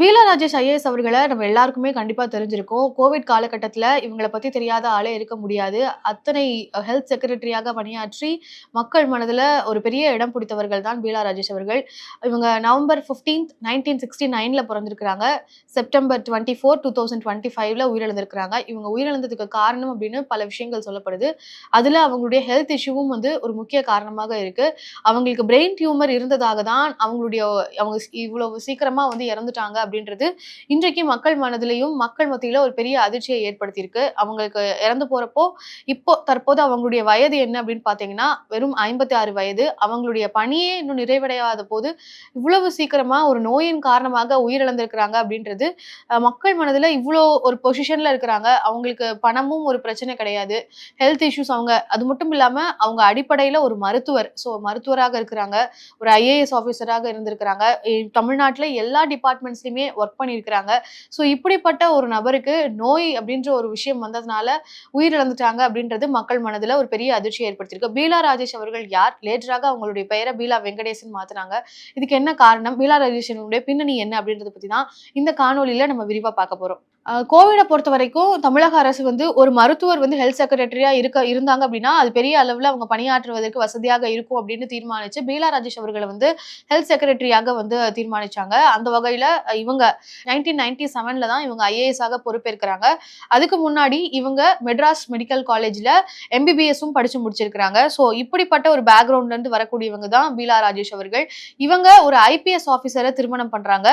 Beela Rajesh IAS அவர்களை நம்ம எல்லாருக்குமே கண்டிப்பாக தெரிஞ்சிருக்கோம். கோவிட் காலகட்டத்தில் இவங்களை பற்றி தெரியாத ஆளே இருக்க முடியாது. அத்தனை ஹெல்த் செக்ரட்டரியாக பணியாற்றி மக்கள் மனதில் ஒரு பெரிய இடம் பிடித்தவர்கள் தான் பீலா ராஜேஷ் அவர்கள். இவங்க நவம்பர் 15th நைன்டீன் சிக்ஸ்டி நைனில் பிறந்திருக்கிறாங்க. September twenty four two thousand twenty ஃபைவ்ல உயிரிழந்திருக்கிறாங்க. இவங்க உயிரிழந்ததுக்கு காரணம் அப்படின்னு பல விஷயங்கள் சொல்லப்படுது. அதில் அவங்களுடைய ஹெல்த் இஷ்யூவும் வந்து ஒரு முக்கிய காரணமாக இருக்குது அவங்களுக்கு பிரெயின் டியூமர் இருந்ததாக தான் அவங்களுடைய அவங்க இவ்வளவு சீக்கிரமாக வந்து இறந்துட்டாங்க அப்படின்றது இன்றைக்கு மக்கள் மனதிலையும் மக்கள் மத்தியில ஒரு பெரிய அதிர்ச்சியை ஏற்படுத்தியிருக்கு. அவங்களுக்கு இறந்து போறப்போ இப்போ தற்போது அவங்களுடைய வயது என்ன அப்படின்னு பாத்தீங்கன்னா வெறும் ஐம்பத்தி ஆறு வயது. அவங்களுடைய பணியே இன்னும் நிறைவடையாத போது இவ்வளவு சீக்கிரமா ஒரு நோயின் காரணமாக உயிரிழந்திருக்கிறாங்க அப்படின்றது மக்கள் மனதுல இவ்வளோ ஒரு பொசிஷன்ல இருக்கிறாங்க. அவங்களுக்கு பணமும் ஒரு பிரச்சனை கிடையாது. ஹெல்த் இஷ்யூஸ் அவங்க அது மட்டும் இல்லாம அவங்க அடிப்படையில ஒரு மருத்துவர். ஸோ மருத்துவராக இருக்கிறாங்க. ஒரு ஐஏஎஸ் ஆஃபீஸராக இருந்திருக்கிறாங்க. தமிழ்நாட்டில் எல்லா டிபார்ட்மெண்ட்ஸ்லையும் ஒர்க் பண்ணியிருக்கிறாங்க ஸோ இப்படிப்பட்ட ஒரு நபருக்கு நோய் அப்படின்ற ஒரு விஷயம் வந்ததுனால உயிரிழந்துட்டாங்க அப்படின்றது மக்கள் மனதுல ஒரு பெரிய அதிர்ச்சியை ஏற்படுத்தியிருக்கு. பீலா ராஜேஷ் அவர்கள் யார்? லேட்டராக அவங்களுடைய பெயரை பீலா வெங்கடேசன் மாத்துறாங்க இதுக்கு என்ன காரணம்? பீலா ராஜேஷனுடைய பின்னணி என்ன அப்படின்றத பத்தி தான் இந்த காணொலியில நம்ம விரிவா பார்க்க போறோம். கோவிடை பொறுத்த வரைக்கும் தமிழக அரசு வந்து ஒரு மருத்துவர் வந்து ஹெல்த் செக்ரட்டரியா இருக்க இருந்தாங்க அப்படின்னா அது பெரிய அளவில் அவங்க பணியாற்றுவதற்கு வசதியாக இருக்கும் அப்படின்னு தீர்மானிச்சு பீலா ராஜேஷ் அவர்களை வந்து ஹெல்த் செக்ரட்டரியாக வந்து தீர்மானிச்சாங்க. அந்த வகையில இவங்க நைன்டீன் நைன்டி செவன்ல தான் இவங்க ஐஏஎஸ் ஆக பொறுப்பேற்கிறாங்க. அதுக்கு முன்னாடி இவங்க மெட்ராஸ் மெடிக்கல் காலேஜ்ல எம்பிபிஎஸும் படிச்சு முடிச்சிருக்கிறாங்க. ஸோ இப்படிப்பட்ட ஒரு பேக்ரவுண்ட்ல இருந்து வரக்கூடியவங்க தான் பீலா ராஜேஷ் அவர்கள். இவங்க ஒரு ஐபிஎஸ் ஆஃபீஸரை திருமணம் பண்றாங்க.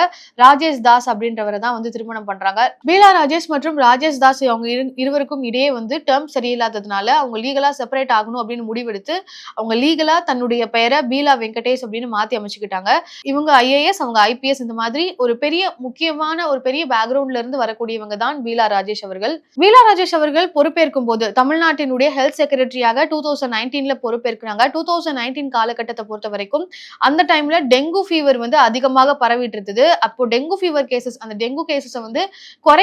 ராஜேஷ் தாஸ் அப்படின்றவரை தான் வந்து திருமணம் பண்றாங்க. பீலா ராஜேஷ் மற்றும் ராஜேஷ் தாஸ் அவங்க இரு- இருவருக்கும் இடையே வந்து டேர்ம் சரியில்லாததுனால அவங்க லீகலா செப்பரேட் ஆகணும் அப்படின்னு முடிவெடுத்து அவங்க லீகலா தன்னுடைய பெயரை பீலா வெங்கடேஷ் அப்படின்னு மாத்தி அமைச்சுக்கிட்டாங்க. இவங்க ஐஏஎஸ் அவங்க ஐபிஎஸ் இந்த மாதிரி ஒரு பெரிய முக்கியமான ஒரு பெரிய பேக்ரவுண்ட்ல இருந்து வரக்கூடியவங்க தான் பீலா ராஜேஷ் அவர்கள். பீலா ராஜேஷ் அவர்கள் பொறுப்பேற்கும் போது தமிழ்நாட்டினுடைய ஹெல்த் செக்ரட்டரியாக டூ தௌசண்ட் நைன்டீன்ல பொறுப்பேற்கிறாங்க டூ தௌசண்ட் நைன்டீன் காலகட்டத்தை பொறுத்த வரைக்கும் அந்த டைம்ல டெங்கு ஃபீவர் வந்து அதிகமாக பரவிட்டு இருந்தது. அப்போ டெங்கு ஃபீவர் கேசஸ் அந்த டெங்கு கேசஸை வந்து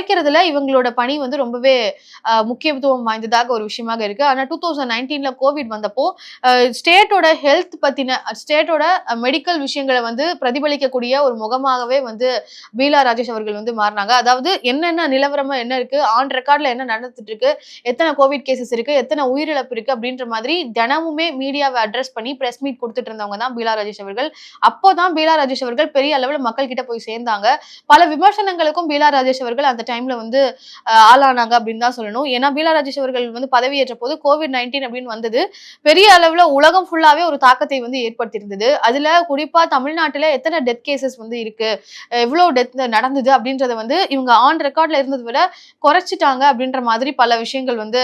குறைக்கிறதுல இவங்களோட பணி வந்து ரொம்பவே முக்கியத்துவம் வாய்ந்ததாக ஒரு விஷயமாக இருக்கு. ஆனா டூ தௌசண்ட் நைன்டீன்ல கோவிட் வந்தப்போ ஸ்டேட்டோட ஹெல்த் பத்தின ஸ்டேட்டோட மெடிக்கல் விஷயங்களை வந்து பிரதிபலிக்கக்கூடிய ஒரு முகமாகவே வந்து பீலா ராஜேஷ் அவர்கள் வந்து மாறினாங்க. அதாவது என்னென்ன நிலவரமா என்ன இருக்கு ஆன் ரெக்கார்ட்ல என்ன நடந்துட்டு இருக்கு எத்தனை கோவிட் கேசஸ் இருக்கு எத்தனை உயிரிழப்பு இருக்கு அப்படின்ற மாதிரி தினமுமே மீடியாவை அட்ரஸ் பண்ணி பிரஸ் மீட் கொடுத்துட்டு இருந்தவங்க தான் பீலா ராஜேஷ் அவர்கள். அப்போதான் பீலா ராஜேஷ் அவர்கள் பெரிய அளவில் மக்கள் கிட்ட போய் சேர்ந்தாங்க. பல விமர்சனங்களுக்கும் பீலா ராஜேஷ் அவர்கள் அந்த டைம்ல வந்து ஆளானாங்க அப்படின்னு தான் சொல்லணும். ஏன்னா பீலா ராஜேஷ் அவர்கள் வந்து பதவியேற்ற போது கோவிட் நைன்டீன் அப்படின்னு வந்தது. பெரிய அளவுல உலகம் ஃபுல்லாவே ஒரு தாக்கத்தை வந்து ஏற்படுத்தியிருந்தது. அதுல குறிப்பா தமிழ்நாட்டுல எத்தனை டெத் கேசஸ் வந்து இருக்கு எவ்வளவு டெத் நடந்தது அப்படின்றத வந்து இவங்க ஆன் ரெக்கார்ட்ல இருந்தது விட குறைச்சிட்டாங்க அப்படின்ற மாதிரி பல விஷயங்கள் வந்து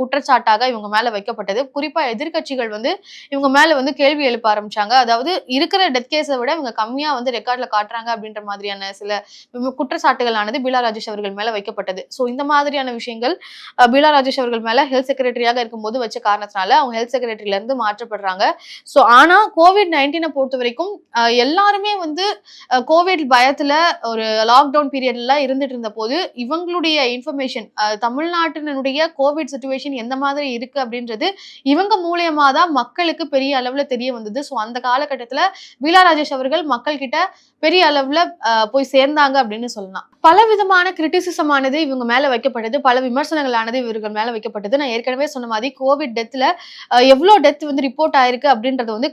குற்றச்சாட்டாக இவங்க மேல வைக்கப்பட்டது. குறிப்பா எதிர்கட்சிகள் வந்து இவங்க மேல வந்து கேள்வி எழுப்ப ஆரம்பிச்சாங்க. அதாவது இருக்கிற டெத் கேஸை விட இவங்க கம்மியா வந்து ரெக்கார்ட்ல காட்டுறாங்க அப்படின்ற மாதிரியான சில வி- குற்றச்சாட்டுகளானது பீலா ராஜேஷ் அவர்கள் மேல வைக்கப்பட்டது. ஸோ இந்த மாதிரியான விஷயங்கள் பீலா ராஜேஷ் அவர்கள் மேல ஹெல்த் செக்ரட்டரியாக இருக்கும்போது வச்ச காரணத்தினால அவங்க ஹெல்த் செக்ரட்டரியில இருந்து மாற்றப்படுறாங்க. ஸோ ஆனா கோவிட் நைன்டீனை பொறுத்த வரைக்கும் எல்லாருமே வந்து கோவிட் பயத்துல ஒரு லாக்டவுன் பீரியட்ல இருந்துட்டு இருந்த போது இவங்களுடைய இன்ஃபர்மேஷன் தமிழ்நாட்டினுடைய கோவிட் சுச்சுவேஷன் எந்த மாதிரி இருக்கு அப்படின்றது இவங்க மூலியமா தான் மக்களுக்கு பெரிய அளவுல தெரிய வந்தது. ஸோ அந்த காலகட்டத்துல பீலா ராஜேஷ் அவர்கள் மக்கள் கிட்ட பெரிய அளவுல போய் சேர்ந்தாங்க அப்படின்னு சொல்லலாம். பல விதமான கிரிட்டிசிசம் கிரிட்டிசிசமானது இவங்க மேல வைக்கப்பட்டது பல விமர்சனங்களானது இவர்கள் மேல வைக்கப்பட்டது. நான் ஏற்கனவே சொன்ன மாதிரி கோவிட் டெத்ல எவ்வளோ டெத் வந்து ரிப்போர்ட் ஆயிருக்கு அப்படின்றது வந்து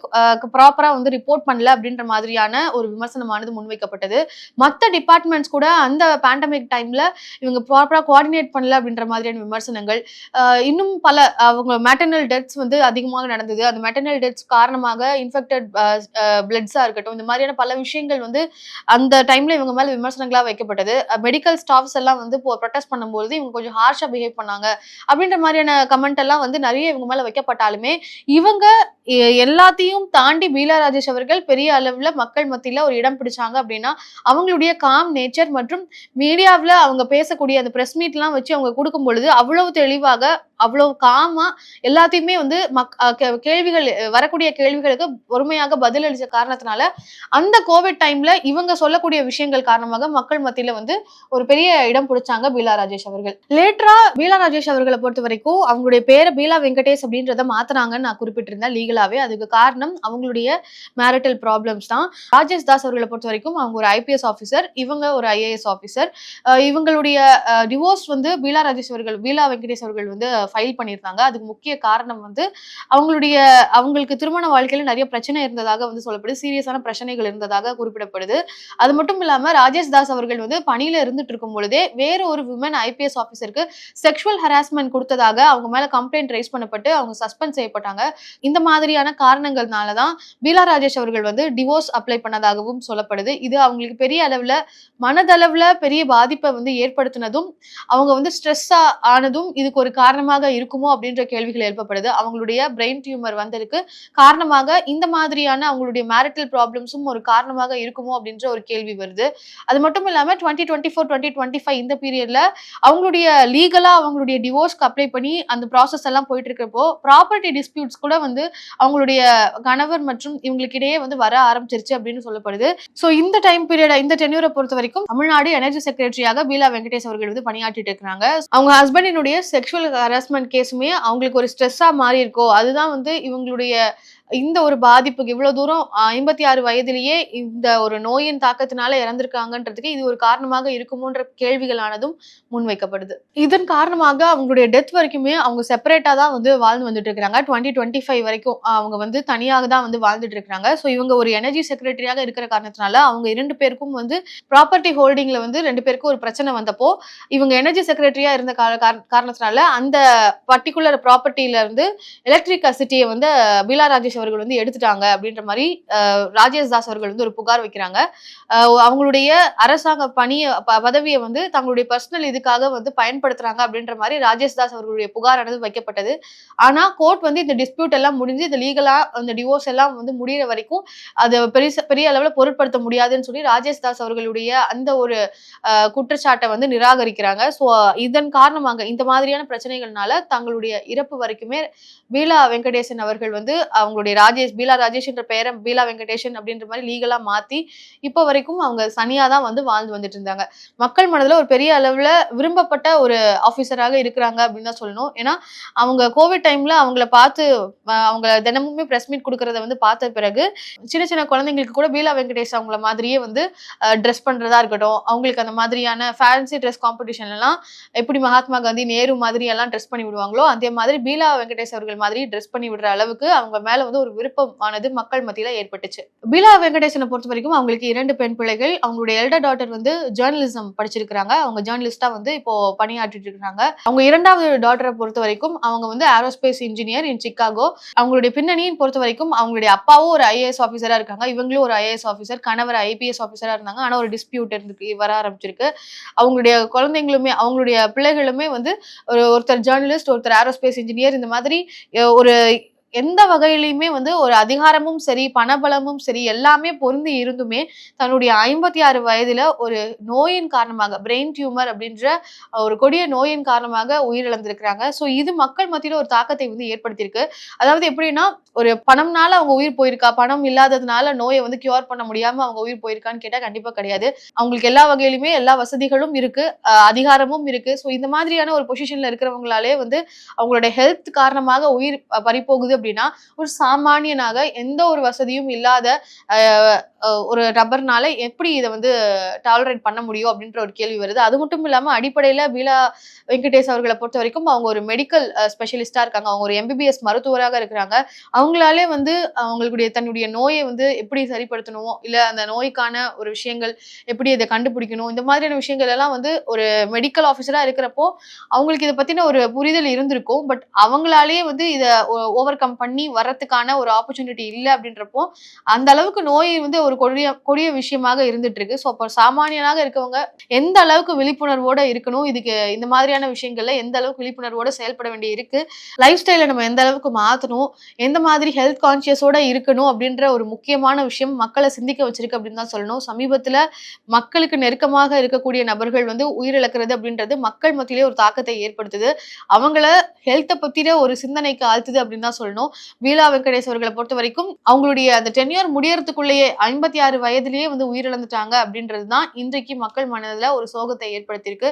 ப்ராப்பரா வந்து ரிப்போர்ட் பண்ணல அப்படின்ற மாதிரியான ஒரு விமர்சனமானது முன்வைக்கப்பட்டது மற்ற டிபார்ட்மெண்ட்ஸ் கூட அந்த பேண்டமிக் டைம்ல இவங்க ப்ராப்பரா கோஆர்டினேட் பண்ணல அப்படின்ற மாதிரியான விமர்சனங்கள். இன்னும் பல அவங்க மேட்டர்னல் டெத்ஸ் வந்து அதிகமாக நடந்தது. அந்த மேட்டர்னல் டெத்ஸ் காரணமாக இன்ஃபெக்டட் பிளட்ஸா இருக்கட்டும் இந்த மாதிரியான பல விஷயங்கள் வந்து அந்த டைம்ல இவங்க மேல விமர்சனங்களா வைக்கப்பட்டது. மெடிக்கல் ஸ்டாஃப்ஸ் எல்லாம் வந்து ப்ரொட்டஸ்ட் பண்ணும்போது இவங்க கொஞ்சம் ஹார்ஷா பிஹேவ் பண்ணாங்க. அப்படின்ற மாதிரியான கமெண்ட் எல்லாம் வந்து நிறைய இவங்க மேல வைக்கப்பட்டாலுமே இவங்க எல்லாத்தையும் தாண்டி பீலா ராஜேஷ் அவர்கள் பெரிய அளவுல மக்கள் மத்தியில ஒரு இடம் பிடிச்சாங்க அப்படின்னா அவங்களுடைய காம் நேச்சர் மற்றும் மீடியாவில் அவங்க பேசக்கூடிய அந்த ப்ரெஸ் மீட்லாம் வச்சு அவங்க கொடுக்கும் பொழுது அவ்வளவு தெளிவாக அவ்வளவு காமா எல்லாத்தையுமே வந்து மக் கே- கேள்விகள் வரக்கூடிய கேள்விகளுக்கு பொறுமையாக பதில் அளிச்ச காரணத்தினால அந்த கோவிட் டைம்ல இவங்க சொல்லக்கூடிய விஷயங்கள் காரணமாக மக்கள் மத்தியில வந்து ஒரு பெரிய இடம் பிடிச்சாங்க பீலா ராஜேஷ் அவர்கள். லேட்டரா பீலா ராஜேஷ் அவர்களை பொறுத்த வரைக்கும் அவங்களுடைய பேரை பீலா வெங்கடேஷ் அப்படின்றத மாத்துனாங்கன்னு நான் குறிப்பிட்டிருந்தேன் லீகலாவே அதுக்கு காரணம் அவங்களுடைய மேரிட்டல் ப்ராப்ளம்ஸ் தான். ராஜேஷ் தாஸ் அவர்களை பொறுத்த வரைக்கும் அவங்க ஒரு ஐபிஎஸ் ஆஃபீஸர் இவங்க ஒரு ஐஏஎஸ் ஆஃபீஸர் இவங்களுடைய டிவோர்ஸ் வந்து பீலா ராஜேஷ் அவர்கள் பீலா வெங்கடேஷ் அவர்கள் வந்து ஃபைல் பண்ணியிருந்தாங்க அதுக்கு முக்கிய காரணம் வந்து அவங்களுடைய அவங்களுக்கு திருமண வாழ்க்கையில நிறைய பிரச்சனை இருந்ததாக வந்து சொல்லப்படுது. சீரியஸான பிரச்சனைகள் இருந்ததாக குறிப்பிடப்படுது. அது மட்டும் இல்லாமல் ராஜேஷ் தாஸ் அவர்கள் வந்து பணியில இருந்துட்டு இருக்கும் பொழுதே வேற ஒரு விமன் ஐபிஎஸ் ஆஃபீஸருக்கு செக்ஷுவல் ஹராஸ்மெண்ட் கொடுத்ததாக அவங்க மேல கம்ப்ளைண்ட் ரைஸ் பண்ணப்பட்டு அவங்க சஸ்பெண்ட் செய்யப்பட்டாங்க. இந்த மாதிரியான காரணங்கள்னால தான் பீலா ராஜேஷ் அவர்கள் வந்து டிவோர்ஸ் அப்ளை பண்ணதாகவும் சொல்லப்படுது. இது அவங்களுக்கு பெரிய அளவுல மனதளவுல பெரிய பாதிப்பை வந்து ஏற்படுத்தினதும் அவங்க வந்து ஸ்ட்ரெஸ் ஆனதும் இதுக்கு ஒரு காரணமாக இருக்குமோ அப்படின்ற கேள்விகள் எழுப்பப்படுது. அவங்களுடைய பிரெயின் டியூமர் வந்ததுக்கு காரணமாக இந்த மாதிரியான அவங்களுடைய மேரிட்டல் ப்ராப்ளம்ஸும் ஒரு காரணமாக இருக்குமோ அப்படின்ற ஒரு கேள்வி வருது. அது மட்டும் இல்லாமல் twenty twenty four twenty twenty five இந்த பீரியட்ல அவங்களுடைய லீகலாக அவங்களுடைய டிவோர்ஸ்க்கு அப்ளை பண்ணி அந்த ப்ராசஸ் எல்லாம் போயிட்டு இருக்கிறப்போ ப்ராப்பர்ட்டி டிஸ்பியூட்ஸ் கூட வந்து அவங்களுடைய கணவர் மற்றும் இவங்களுக்கு இடையே வந்து வர ஆரம்பிச்சிருச்சு அப்படின்னு சொல்லப்படுது. ஸோ இந்த டைம் பீரியட் இந்த டென்யூரை பொறுத்த வரைக்கும் தமிழ்நாடு எனர்ஜி செக்ரட்டரியாக பீலா வெங்கடேஷ் அவர்கள் வந்து பணியாற்றிட்டு இருக்காங்க அவங்க ஹஸ்பண்டினுடைய செக்ஷுவல் ஹராஸ்மெண்ட் கேஸுமே அவங்களுக்கு ஒரு ஸ்ட்ரெஸ்ஸா மாறி இருக்கோ அதுதான் வந்து இவங்களுடைய இந்த ஒரு பாதிப்புக்கு இவ்வளவு தூரம் ஐம்பத்தி ஆறு வயதிலேயே இந்த ஒரு நோயின் தாக்கத்தினால இறந்திருக்காங்கன்றதுக்கு இது ஒரு காரணமாக இருக்குமோன்ற கேள்விகளானதும் முன்வைக்கப்படுது. இதன் காரணமாக அவங்களுடைய டெத் வரைக்குமே அவங்க செப்பரேட்டா தான் வந்து வாழ்ந்து வந்துட்டு இருக்காங்க டுவெண்ட்டி டுவெண்ட்டி ஃபைவ் வரைக்கும் அவங்க வந்து தனியாக தான் வந்து வாழ்ந்துட்டு இருக்காங்க ஸோ இவங்க ஒரு எனர்ஜி செக்ரட்டரியாக இருக்கிற காரணத்தினால அவங்க இரண்டு பேருக்கும் வந்து ப்ராப்பர்ட்டி ஹோல்டிங்ல வந்து ரெண்டு பேருக்கும் ஒரு பிரச்சனை வந்தப்போ இவங்க எனர்ஜி செக்ரட்டரியா இருந்த காரணத்தினால அந்த பர்டிகுலர் ப்ராப்பர்ட்டியில இருந்து எலக்ட்ரிக் சிட்டியை வந்து பீலா ராஜேஷ் அவர்கள் வந்து எடுத்துட்டாங்க அப்படின்ற மாதிரி ராஜேஷ் தாஸ் அவர்கள் வந்து ஒரு புகார் வைக்கிறாங்க. அவங்களுடைய அரசாங்க பணியை ப- பதவியை வந்து தங்களுடைய பர்சனல் இதுக்காக வந்து பயன்படுத்துறாங்க அப்படின்ற மாதிரி ராஜேஷ் தாஸ் அவர்களுடைய புகாரானது வைக்கப்பட்டது. ஆனா கோர்ட் வந்து இந்த டிஸ்பியூட் எல்லாம் முடிஞ்சு இந்த லீகலா அந்த டிவோர்ஸ் எல்லாம் வந்து முடிகிற வரைக்கும் அது பெரிய பெரிய அளவுல பொருட்படுத்த முடியாதுன்னு சொல்லி ராஜேஷ் தாஸ் அவர்களுடைய அந்த ஒரு குற்றச்சாட்டை வந்து நிராகரிக்கிறாங்க. ஸோ இதன் காரணமாக இந்த மாதிரியான பிரச்சனைகள்னால தங்களுடைய இறப்பு வரைக்குமே பீலா வெங்கடேசன் அவர்கள் வந்து அவங்களுடைய ராஜேஷ் பீலா ராஜேஷ் என்ற பெயரை பீலா வெங்கடேஷன் அப்படின்ற மாதிரி லீகலா மாத்தி இப்போ வரைக்கும் அவங்க சனியா தான் வந்து வாழ்ந்து வந்துட்டு இருந்தாங்க. மக்கள் மனதுல ஒரு பெரிய அளவுல விரும்பப்பட்ட ஒரு ஆபீசராக இருக்கிறாங்க அப்படின்னு தான் சொல்லணும். ஏன்னா அவங்க கோவிட் டைம்ல அவங்கள பார்த்து அவங்க தினமுமே பிரஸ் மீட் கொடுக்கறத வந்து பார்த்த பிறகு சின்ன சின்ன குழந்தைங்களுக்கு கூட பீலா வெங்கடேஷ் அவங்கள மாதிரியே வந்து ட்ரெஸ் பண்றதா இருக்கட்டும் அவங்களுக்கு அந்த மாதிரியான ஃபேன்சி ட்ரெஸ் காம்படிஷன்லாம் எப்படி மகாத்மா காந்தி நேரு மாதிரி எல்லாம் ட்ரெஸ் பண்ணி விடுவாங்களோ அதே மாதிரி பீலா வெங்கடேஷ் அவர்கள் மாதிரி ட்ரெஸ் பண்ணி விடுற அளவுக்கு அவங்க மேல வந்து ஒரு விருப்பமானது மக்கள் மத்தியில ஏற்பட்டுச்சு. பீலா வெங்கடேசனை பொறுத்த வரைக்கும் அவங்களுக்கு இரண்டு பெண் பிள்ளைகள் அவங்களுடைய எல்டர் டாட்டர் வந்து ஜேர்னலிசம் படிச்சிருக்கிறாங்க. அவங்க ஜேர்னலிஸ்டா வந்து இப்போ பணியாற்றிட்டு இருக்காங்க. அவங்க இரண்டாவது டாட்டரை பொறுத்த வரைக்கும் அவங்க வந்து ஏரோஸ்பேஸ் இன்ஜினியர் இன் சிக்காகோ அவங்களுடைய பின்னணியின் பொறுத்த வரைக்கும் அவங்களுடைய அப்பாவும் ஒரு ஐஏஎஸ் ஆஃபீஸரா இருக்காங்க. இவங்களும் ஒரு ஐஏஎஸ் ஆஃபீஸர் கணவர் ஐபிஎஸ் ஆஃபீஸரா இருந்தாங்க. ஆனா ஒரு டிஸ்பியூட் இருந்து வர ஆரம்பிச்சிருக்கு. அவங்களுடைய குழந்தைங்களுமே அவங்களுடைய பிள்ளைகளுமே வந்து ஒரு ஒருத்தர் ஜேர்னலிஸ்ட் ஒருத்தர் ஏரோஸ்பேஸ் இன்ஜினியர் இந்த மாதிரி ஒரு எந்த வகையிலையுமே வந்து ஒரு அதிகாரமும் சரி பணபலமும் சரி எல்லாமே பொருந்தி இருந்துமே தன்னுடைய ஐம்பத்தி ஆறு வயதுல ஒரு நோயின் காரணமாக பிரெயின் டியூமர் அப்படின்ற ஒரு கொடிய நோயின் காரணமாக உயிரிழந்திருக்கிறாங்க. ஸோ இது மக்கள் மத்தியில ஒரு தாக்கத்தை வந்து ஏற்படுத்தியிருக்கு. அதாவது எப்படின்னா ஒரு பணம்னால அவங்க உயிர் போயிருக்கா? பணம் இல்லாததுனால நோயை வந்து கியூர் பண்ண முடியாம அவங்க உயிர் போயிருக்கான்னு கேட்டா கண்டிப்பா கிடையாது. அவங்களுக்கு எல்லா வகையிலுமே எல்லா வசதிகளும் இருக்கு அதிகாரமும் இருக்கு. ஸோ இந்த மாதிரியான ஒரு பொசிஷன்ல இருக்கிறவங்களாலே வந்து அவங்களோட ஹெல்த் காரணமாக உயிர் பறிப்போகுது பறிபோகுது அப்படின்னா ஒரு சாமானியனாக எந்த ஒரு வசதியும் இல்லாத ஒரு ரப்பர்னால எப்படி இதை வந்து டாலரேட் பண்ண முடியும் அப்படின்ற ஒரு கேள்வி வருது. அது மட்டும் இல்லாமல் அடிப்படையில் பீலா வெங்கடேஷ் அவர்களை பொறுத்த வரைக்கும் அவங்க ஒரு மெடிக்கல் ஸ்பெஷலிஸ்டாக இருக்காங்க. அவங்க ஒரு எம்பிபிஎஸ் மருத்துவராக இருக்கிறாங்க. அவங்களாலே வந்து அவங்களுடைய தன்னுடைய நோயை வந்து எப்படி சரிப்படுத்தணுமோ இல்லை அந்த நோய்க்கான ஒரு விஷயங்கள் எப்படி இதை கண்டுபிடிக்கணும் இந்த மாதிரியான விஷயங்கள் எல்லாம் வந்து ஒரு மெடிக்கல் ஆஃபீஸராக இருக்கிறப்போ அவங்களுக்கு இதை பற்றின ஒரு புரிதல் இருந்திருக்கும். பட் அவங்களாலேயே வந்து இதை ஓவர் கம் பண்ணி வர்றதுக்கான ஒரு ஆப்பர்ச்சுனிட்டி இல்லை அப்படின்றப்போ அந்த அளவுக்கு நோய் வந்து ஒரு ஒரு கொடிய கொடிய விஷயமாக இருந்துட்டு இருக்கு ஸோ அப்போ சாமானியனாக இருக்கவங்க எந்த அளவுக்கு விழிப்புணர்வோட இருக்கணும்? இதுக்கு இந்த மாதிரியான விஷயங்கள்ல எந்த அளவுக்கு விழிப்புணர்வோட செயல்பட வேண்டிய இருக்கு? லைஃப் ஸ்டைலை நம்ம எந்த அளவுக்கு மாத்தணும்? எந்த மாதிரி ஹெல்த் கான்சியஸோட இருக்கணும்? அப்படின்ற ஒரு முக்கியமான விஷயம் மக்களை சிந்திக்க வச்சிருக்கு அப்படின்னு தான் சொல்லணும். சமீபத்துல மக்களுக்கு நெருக்கமாக இருக்கக்கூடிய நபர்கள் வந்து உயிரிழக்கிறது அப்படின்றது மக்கள் மத்தியிலே ஒரு தாக்கத்தை ஏற்படுத்துது. அவங்கள ஹெல்த்தை பத்தின ஒரு சிந்தனைக்கு ஆழ்த்துது அப்படின்னு தான் சொல்லணும். வீலா வெங்கடேஸ்வர்களை பொறுத்த வரைக்கும் அவங்களுடைய அந்த டென்யூர் முடியறதுக்குள்ளேயே ஐம்பத்தி ஆறு வயதிலேயே வந்து உயிரிழந்துட்டாங்க அப்படின்றது தான் இன்றைக்கு மக்கள் மனதில் ஒரு சோகத்தை ஏற்படுத்தியிருக்கு.